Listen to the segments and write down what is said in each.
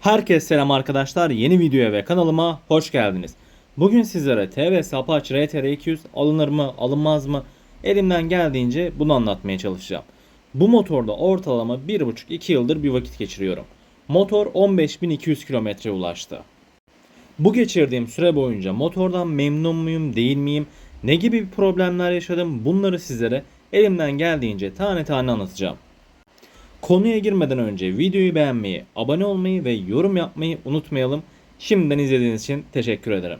Herkese selam arkadaşlar. Yeni videoya ve kanalıma hoş geldiniz. Bugün sizlere TVS Apache RTR 200 alınır mı, alınmaz mı? Elimden geldiğince bunu anlatmaya çalışacağım. Bu motorda ortalama 1,5-2 yıldır bir vakit geçiriyorum. Motor 15.200 kilometre ulaştı. Bu geçirdiğim süre boyunca motordan memnun muyum, değil miyim? Ne gibi problemler yaşadım? Bunları sizlere elimden geldiğince tane tane anlatacağım. Konuya girmeden önce videoyu beğenmeyi, abone olmayı ve yorum yapmayı unutmayalım. Şimdiden izlediğiniz için teşekkür ederim.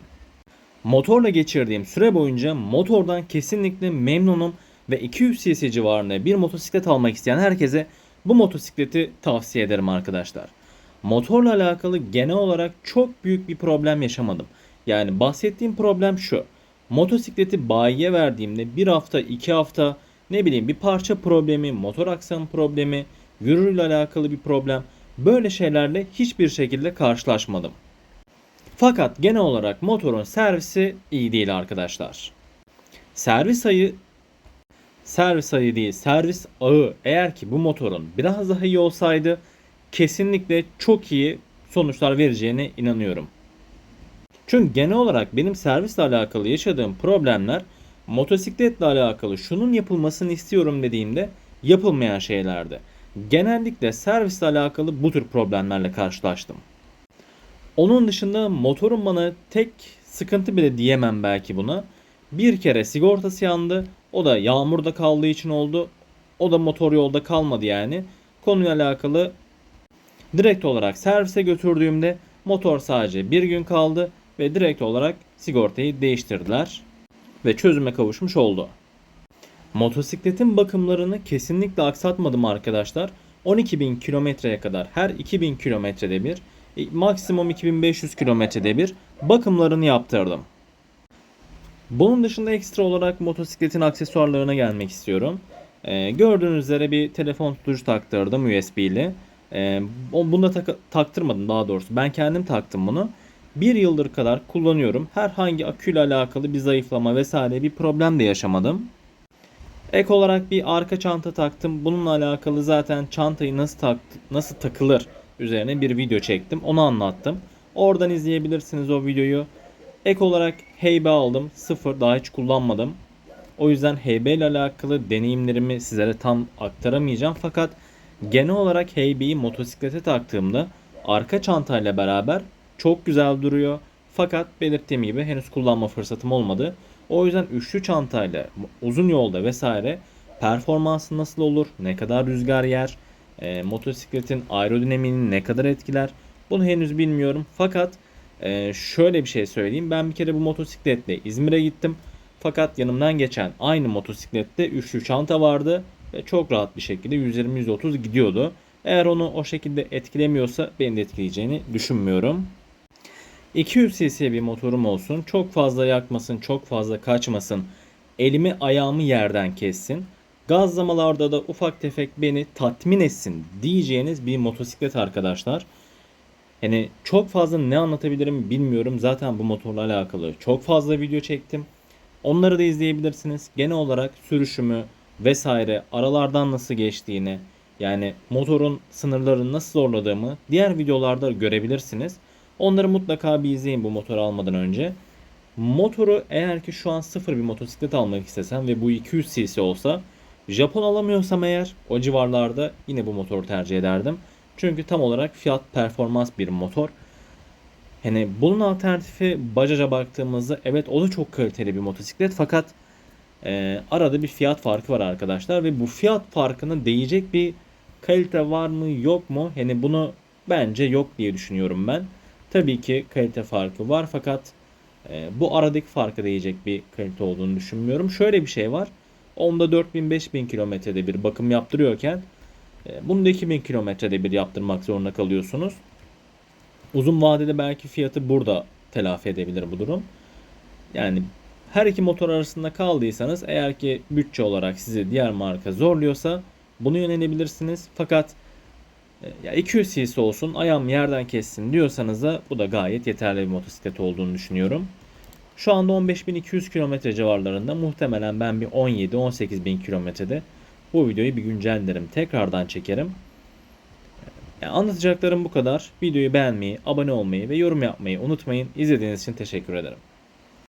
Motorla geçirdiğim süre boyunca motordan kesinlikle memnunum ve 200 cc civarında bir motosiklet almak isteyen herkese bu motosikleti tavsiye ederim arkadaşlar. Motorla alakalı genel olarak çok büyük bir problem yaşamadım. Yani bahsettiğim problem şu. Motosikleti bayiye verdiğimde bir hafta, iki hafta ne bileyim bir parça problemi, motor aksam problemi, yürürle alakalı bir problem böyle şeylerle hiçbir şekilde karşılaşmadım. Fakat genel olarak motorun servisi iyi değil arkadaşlar. Servis ayı servis ayı değil servis ağı eğer ki bu motorun biraz daha iyi olsaydı kesinlikle çok iyi sonuçlar vereceğine inanıyorum. Çünkü genel olarak benim servisle alakalı yaşadığım problemler motosikletle alakalı şunun yapılmasını istiyorum dediğimde yapılmayan şeylerdi. Genellikle servisle alakalı bu tür problemlerle karşılaştım. Onun dışında motorun bana tek sıkıntı bile diyemem belki buna. Bir kere sigortası yandı. O da yağmurda kaldığı için oldu. O da motor yolda kalmadı yani. Konuyla alakalı direkt olarak servise götürdüğümde motor sadece bir gün kaldı ve direkt olarak sigortayı değiştirdiler ve çözüme kavuşmuş oldu. Motosikletin bakımlarını kesinlikle aksatmadım arkadaşlar. 12.000 kilometreye kadar her 2000 kilometrede bir e, maksimum 2500 kilometrede bir bakımlarını yaptırdım. Bunun dışında ekstra olarak motosikletin aksesuarlarına gelmek istiyorum. Ee, gördüğünüz üzere bir telefon tutucu taktırdım USB ile. Ee, bunu da tak- taktırmadım daha doğrusu. Ben kendim taktım bunu. Bir yıldır kadar kullanıyorum. Herhangi aküyle alakalı bir zayıflama vesaire bir problem de yaşamadım. Ek olarak bir arka çanta taktım. Bununla alakalı zaten çantayı nasıl tak nasıl takılır üzerine bir video çektim. Onu anlattım. Oradan izleyebilirsiniz o videoyu. Ek olarak heybe aldım. Sıfır daha hiç kullanmadım. O yüzden heybe ile alakalı deneyimlerimi sizlere tam aktaramayacağım. Fakat genel olarak heybeyi motosiklete taktığımda arka çantayla beraber çok güzel duruyor. Fakat belirttiğim gibi henüz kullanma fırsatım olmadı. O yüzden üçlü çantayla uzun yolda vesaire performansı nasıl olur, ne kadar rüzgar yer, e, motosikletin aerodinamiğini ne kadar etkiler bunu henüz bilmiyorum. Fakat e, şöyle bir şey söyleyeyim. Ben bir kere bu motosikletle İzmir'e gittim. Fakat yanımdan geçen aynı motosiklette üçlü çanta vardı ve çok rahat bir şekilde 120-130 gidiyordu. Eğer onu o şekilde etkilemiyorsa beni de etkileyeceğini düşünmüyorum. 200 cc bir motorum olsun. Çok fazla yakmasın, çok fazla kaçmasın. Elimi ayağımı yerden kessin. Gazlamalarda da ufak tefek beni tatmin etsin diyeceğiniz bir motosiklet arkadaşlar. Yani çok fazla ne anlatabilirim bilmiyorum. Zaten bu motorla alakalı çok fazla video çektim. Onları da izleyebilirsiniz. Genel olarak sürüşümü vesaire aralardan nasıl geçtiğini yani motorun sınırlarını nasıl zorladığımı diğer videolarda görebilirsiniz. Onları mutlaka bir izleyin bu motoru almadan önce. Motoru eğer ki şu an sıfır bir motosiklet almak istesem ve bu 200 cc olsa Japon alamıyorsam eğer o civarlarda yine bu motoru tercih ederdim. Çünkü tam olarak fiyat performans bir motor. Hani bunun alternatifi Bajaj'a baktığımızda evet o da çok kaliteli bir motosiklet fakat e, arada bir fiyat farkı var arkadaşlar ve bu fiyat farkını değecek bir kalite var mı yok mu? Hani bunu bence yok diye düşünüyorum ben. Tabii ki kalite farkı var fakat e, bu aradaki farkı değecek bir kalite olduğunu düşünmüyorum. Şöyle bir şey var. Onda 4000-5000 kilometrede bir bakım yaptırıyorken e, bunu da 2000 kilometrede bir yaptırmak zorunda kalıyorsunuz. Uzun vadede belki fiyatı burada telafi edebilir bu durum. Yani her iki motor arasında kaldıysanız eğer ki bütçe olarak sizi diğer marka zorluyorsa bunu yönelebilirsiniz. Fakat ya 200 cc olsun ayağım yerden kessin diyorsanız da bu da gayet yeterli bir motosiklet olduğunu düşünüyorum. Şu anda 15.200 km civarlarında muhtemelen ben bir 17-18 bin kilometrede bu videoyu bir güncellerim. Tekrardan çekerim. Yani anlatacaklarım bu kadar. Videoyu beğenmeyi, abone olmayı ve yorum yapmayı unutmayın. İzlediğiniz için teşekkür ederim.